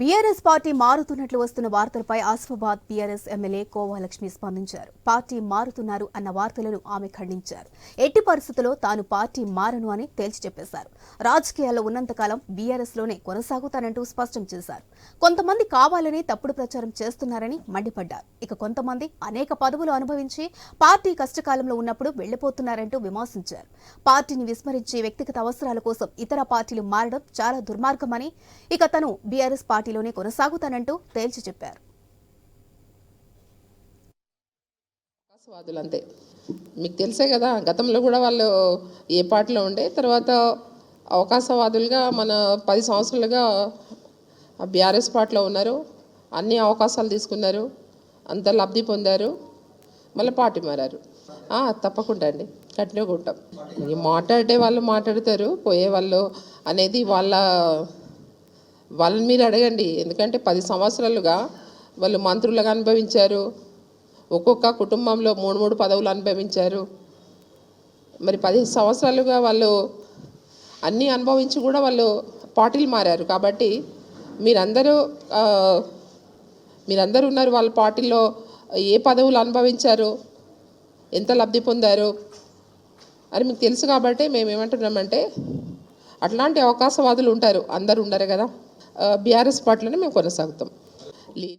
BRS party మారుతున్నట్లు వస్తున్న వార్తలపై ఆసిఫాబాద్ బీఆర్ఎస్ ఎమ్మెల్యే కోవాలక్ష్మి స్పందించారు. పార్టీ మారుతున్నారు అన్న వార్తలను ఆమె ఖండించారు. ఎట్టి పరిస్థితుల్లో తాను పార్టీ మారను అని తేల్చి చెప్పేశారు. రాజకీయాల్లో ఉన్నంతకాలం బీఆర్ఎస్లోనే కొనసాగుతానంటూ స్పష్టం చేశారు. కొంతమంది కావాలని తప్పుడు ప్రచారం చేస్తున్నారని మండిపడ్డారు. ఇక కొంతమంది అనేక పదవులు అనుభవించి పార్టీ కష్టకాలంలో ఉన్నప్పుడు వెళ్ళిపోతున్నారంటూ విమర్శించారు. పార్టీని విస్మరించి వ్యక్తిగత అవసరాల కోసం ఇతర పార్టీలు మారడం చాలా దుర్మార్గమని ఇక తను బీఆర్ఎస్ పార్టీలోనే కొనసాగుతానంటూ తేల్చి చెప్పారు. అవకాశవాదులు అంతే మీకు తెలిసే కదా గతంలో కూడా వాళ్ళు ఏ పార్టీలో ఉండే తర్వాత అవకాశవాదులుగా మన పది సంవత్సరాలుగా బీఆర్ఎస్ పార్టీలో ఉన్నారు అన్ని అవకాశాలు తీసుకున్నారు అంత లబ్ధి పొందారు మళ్ళీ పార్టీ మారారు. తప్పకుండా అండి కంటిన్యూగా ఉంటాం. మాట్లాడే వాళ్ళు మాట్లాడతారు పోయే వాళ్ళు అనేది వాళ్ళ వాళ్ళని మీరు అడగండి. ఎందుకంటే పది సంవత్సరాలుగా వాళ్ళు మంత్రులుగా అనుభవించారు. ఒక్కొక్క కుటుంబంలో మూడు మూడు పదవులు అనుభవించారు. మరి పది సంవత్సరాలుగా వాళ్ళు అన్నీ అనుభవించి కూడా వాళ్ళు పార్టీలు మారారు. కాబట్టి మీరందరూ మీరందరూ ఉన్నారు వాళ్ళ పార్టీలో ఏ పదవులు అనుభవించారు ఎంత లబ్ధి పొందారు అని మీకు తెలుసు కాబట్టి మేము ఏమంటున్నామంటే అట్లాంటి అవకాశవాదులు ఉంటారు. అందరు ఉండరు కదా. బీఆర్ఎస్ పార్టీలోనే మేము కొనసాగుతాం. లీ